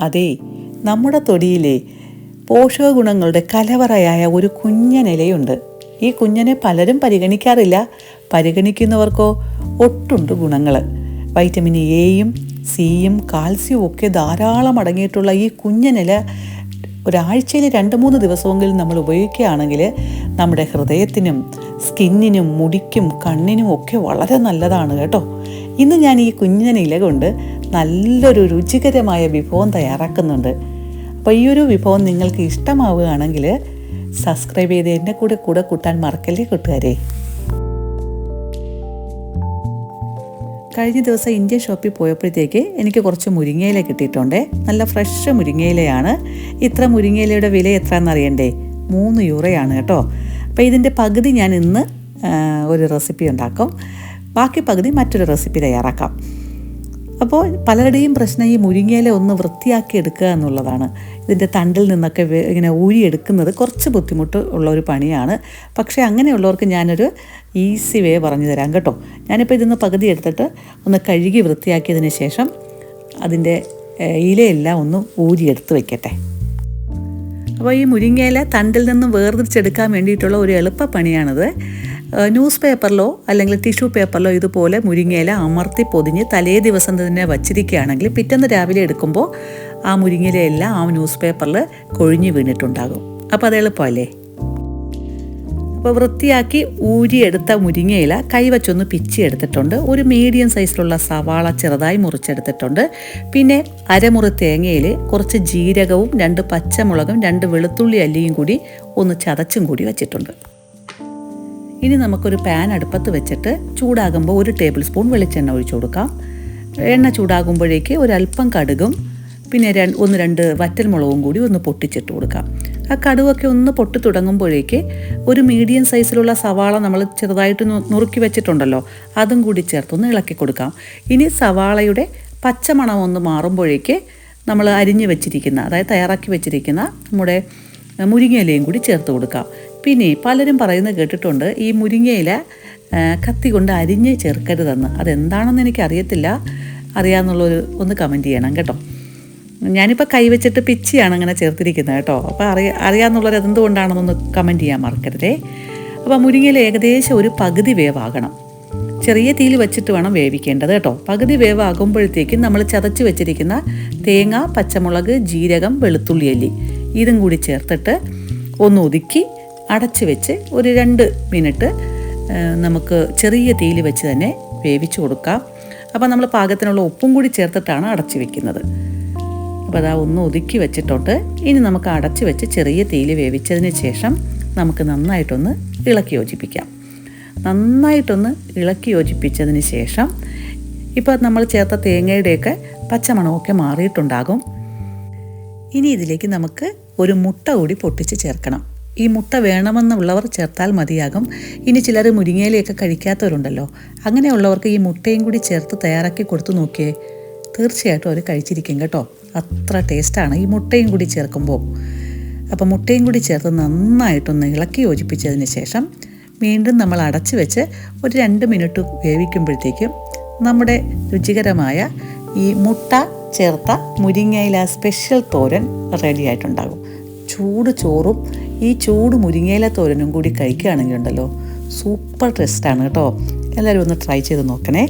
അതെ നമ്മുടെ തൊടിയിലെ പോഷക ഗുണങ്ങളുടെ കലവറയായ ഒരു കുഞ്ഞനിലയുണ്ട്. ഈ കുഞ്ഞനെ പലരും പരിഗണിക്കാറില്ല. പരിഗണിക്കുന്നവർക്കോ ഒട്ടുണ്ട് ഗുണങ്ങൾ വൈറ്റമിൻ എയും സിയും കാൽസ്യവും ഒക്കെ ധാരാളം അടങ്ങിയിട്ടുള്ള ഈ കുഞ്ഞനില ഒരാഴ്ചയിൽ രണ്ട് മൂന്ന് ദിവസമെങ്കിലും നമ്മൾ ഉപയോഗിക്കുകയാണെങ്കിൽ നമ്മുടെ ഹൃദയത്തിനും സ്കിന്നിനും മുടിക്കും കണ്ണിനും ഒക്കെ വളരെ നല്ലതാണ് കേട്ടോ. ഇന്ന് ഞാൻ ഈ കുഞ്ഞനില കൊണ്ട് നല്ലൊരു രുചികരമായ വിഭവം തയ്യാറാക്കുന്നുണ്ട്. അപ്പോൾ ഈ ഒരു വിഭവം നിങ്ങൾക്ക് ഇഷ്ടമാവുകയാണെങ്കിൽ സബ്സ്ക്രൈബ് ചെയ്ത് എന്റെ കൂടെ കൂടെ കൂട്ടാൻ മറക്കല്ലേ കൂട്ടുകാരെ? കഴിഞ്ഞ ദിവസം ഇന്ത്യൻ ഷോപ്പിൽ പോയപ്പോഴത്തേക്ക് എനിക്ക് കുറച്ച് മുരിങ്ങയില കിട്ടിയിട്ടുണ്ട്. നല്ല ഫ്രഷ് മുരിങ്ങയിലയാണ്. ഇത്ര മുരിങ്ങയിലയുടെ വില എത്രയാണെന്ന് അറിയണ്ടേ? മൂന്ന് യൂറോയാണ് കേട്ടോ. അപ്പോൾ ഇതിന്റെ പകുതി ഞാൻ ഇന്ന് ഒരു റെസിപ്പി ഉണ്ടാക്കും. ബാക്കി പകുതി മറ്റൊരു റെസിപ്പി തയ്യാറാക്കാം. അപ്പോൾ പലരുടെയും പ്രശ്നം ഈ മുരിങ്ങയില ഒന്ന് വൃത്തിയാക്കി എടുക്കുക എന്നുള്ളതാണ്. ഇതിന്റെ തണ്ടിൽ നിന്നൊക്കെ ഇങ്ങനെ ഊരിയെടുക്കുന്നത് കുറച്ച് ബുദ്ധിമുട്ട് ഉള്ള ഒരു പണിയാണ്. പക്ഷേ അങ്ങനെയുള്ളവർക്ക് ഞാനൊരു ഈസി വേ പറഞ്ഞു തരാം കേട്ടോ. ഞാനിപ്പോൾ ഇതിന്ന് പകുതി എടുത്തിട്ട് ഒന്ന് കഴുകി വൃത്തിയാക്കിയതിന് ശേഷം അതിന്റെ ഇലയെല്ലാം ഒന്ന് ഊരിയെടുത്ത് വയ്ക്കട്ടെ അപ്പോൾ ഈ മുരിങ്ങയില തണ്ടിൽ നിന്നും വേർതിരിച്ചെടുക്കാൻ വേണ്ടിയിട്ടുള്ള ഒരു എളുപ്പപ്പണിയാണിത് ഏഹ് ന്യൂസ് പേപ്പറിലോ അല്ലെങ്കിൽ ടിഷ്യൂ പേപ്പറിലോ ഇതുപോലെ മുരിങ്ങയില അമർത്തി പൊതിഞ്ഞ് തലേ ദിവസം തന്നെ വച്ചിരിക്കുകയാണെങ്കിൽ പിറ്റേന്ന് രാവിലെ എടുക്കുമ്പോൾ ആ മുരിങ്ങയിലയെല്ലാം ആ ന്യൂസ് പേപ്പറിൽ കൊഴിഞ്ഞു വീണിട്ടുണ്ടാകും. അപ്പോൾ അത് എളുപ്പമല്ലേ? അപ്പോൾ വൃത്തിയാക്കി ഊരിയെടുത്ത മുരിങ്ങയില കൈവച്ചൊന്ന് പിച്ചി എടുത്തിട്ടുണ്ട്. ഒരു മീഡിയം സൈസിലുള്ള സവാള ചെറുതായി മുറിച്ചെടുത്തിട്ടുണ്ട്. പിന്നെ അരമുറി തേങ്ങയിൽ കുറച്ച് ജീരകവും രണ്ട് പച്ചമുളകും രണ്ട് വെളുത്തുള്ളി അല്ലിയും കൂടി ഒന്ന് ചതച്ചും കൂടി വെച്ചിട്ടുണ്ട്. ഇനി നമുക്കൊരു പാൻ അടുപ്പത്ത് വെച്ചിട്ട് ചൂടാകുമ്പോൾ ഒരു ടേബിൾ സ്പൂൺ വെളിച്ചെണ്ണ ഒഴിച്ചു കൊടുക്കാം. എണ്ണ ചൂടാകുമ്പോഴേക്ക് ഒരല്പം കടുകും പിന്നെ രണ്ട് ഒന്ന് രണ്ട് വറ്റൽമുളകും കൂടി ഒന്ന് പൊട്ടിച്ചിട്ട് കൊടുക്കാം. ആ കടുവൊക്കെ ഒന്ന് പൊട്ടി തുടങ്ങുമ്പോഴേക്ക് ഒരു മീഡിയം സൈസിലുള്ള സവാള നമ്മൾ ചെറുതായിട്ട് നുറുക്കി വെച്ചിട്ടുണ്ടല്ലോ അതും കൂടി ചേർത്തൊന്ന് ഇളക്കി കൊടുക്കാം. ഇനി സവാളയുടെ പച്ചമണം ഒന്ന് മാറുമ്പോഴേക്ക് നമ്മൾ അരിഞ്ഞു വെച്ചിരിക്കുന്ന അതായത് തയ്യാറാക്കി വെച്ചിരിക്കുന്ന നമ്മുടെ മുരിങ്ങയിലയും കൂടി ചേർത്ത് കൊടുക്കാം. പിന്നെ പലരും പറയുന്നത് കേട്ടിട്ടുണ്ട് ഈ മുരിങ്ങയില കത്തി കൊണ്ട് അരിഞ്ഞ് ചേർക്കരുതെന്ന്. അതെന്താണെന്ന് എനിക്ക് അറിയത്തില്ല അറിയാമെന്നുള്ളൊരു ഒന്ന് കമന്റ് ചെയ്യണം കേട്ടോ. ഞാനിപ്പോൾ കൈവച്ചിട്ട് പിച്ചിയാണ് അങ്ങനെ ചേർത്തിരിക്കുന്നത് കേട്ടോ. അപ്പോൾ അറിയ അറിയാമെന്നുള്ളത് എന്തുകൊണ്ടാണെന്നൊന്ന് കമന്റ് ചെയ്യാൻ മറക്കരുതേ. അപ്പോൾ മുരിങ്ങയില ഏകദേശം ഒരു പകുതി വേവാകണം. ചെറിയ തീയിൽ വെച്ചിട്ട് വേണം വേവിക്കേണ്ടത് കേട്ടോ. പകുതി വേവാകുമ്പോഴത്തേക്കും നമ്മൾ ചതച്ച് വെച്ചിരിക്കുന്ന തേങ്ങ പച്ചമുളക് ജീരകം വെളുത്തുള്ളി അല്ലി ഇതും കൂടി ചേർത്തിട്ട് ഒന്ന് ഒതുക്കി അടച്ച് വെച്ച് ഒരു രണ്ട് മിനിറ്റ് നമുക്ക് ചെറിയ തീയിൽ വെച്ച് തന്നെ വേവിച്ച് കൊടുക്കാം. അപ്പോൾ നമ്മൾ പാകത്തിനുള്ള ഉപ്പും കൂടി ചേർത്തിട്ടാണ് അടച്ചു വെക്കുന്നത്. അപ്പോൾ അതാ ഒന്ന് ഒതുക്കി വെച്ചിട്ടുണ്ട്. ഇനി നമുക്ക് അടച്ചു വെച്ച് ചെറിയ തീയിൽ വേവിച്ചതിന് ശേഷം നമുക്ക് നന്നായിട്ടൊന്ന് ഇളക്കി യോജിപ്പിക്കാം. നന്നായിട്ടൊന്ന് ഇളക്കി യോജിപ്പിച്ചതിന് ശേഷം ഇപ്പോൾ നമ്മൾ ചേർത്ത തേങ്ങയുടെയൊക്കെ പച്ചമണമൊക്കെ മാറിയിട്ടുണ്ടാകും. ഇനി ഇതിലേക്ക് നമുക്ക് ഒരു മുട്ട കൂടി പൊട്ടിച്ച് ചേർക്കണം. ഈ മുട്ട വേണമെന്നുള്ളവർ ചേർത്താൽ മതിയാകും. ഇനി ചിലർ മുരിങ്ങയിലയൊക്കെ കഴിക്കാത്തവരുണ്ടല്ലോ. അങ്ങനെയുള്ളവർക്ക് ഈ മുട്ടയും കൂടി ചേർത്ത് തയ്യാറാക്കി കൊടുത്തു നോക്കിയേ. തീർച്ചയായിട്ടും അവർ കഴിച്ചിരിക്കും കേട്ടോ. അത്ര ടേസ്റ്റാണ് ഈ മുട്ടയും കൂടി ചേർക്കുമ്പോൾ. അപ്പോൾ മുട്ടയും കൂടി ചേർത്ത് നന്നായിട്ടൊന്ന് ഇളക്കി യോജിപ്പിച്ചതിന് ശേഷം വീണ്ടും നമ്മൾ അടച്ചു വെച്ച് ഒരു രണ്ട് മിനിറ്റ് വേവിക്കുമ്പോഴത്തേക്കും നമ്മുടെ രുചികരമായ ഈ മുട്ട ചേർത്ത മുരിങ്ങയില സ്പെഷ്യൽ തോരൻ റെഡി ആയിട്ടുണ്ടാകും. ചൂട് ചോറും ഈ ചൂട് മുരിങ്ങയില തോരനും കൂടി കഴിക്കുകയാണെങ്കിൽ ഉണ്ടല്ലോ സൂപ്പർ ടേസ്റ്റാണ് കേട്ടോ. എല്ലാവരും ഒന്ന് ട്രൈ ചെയ്ത് നോക്കണേ.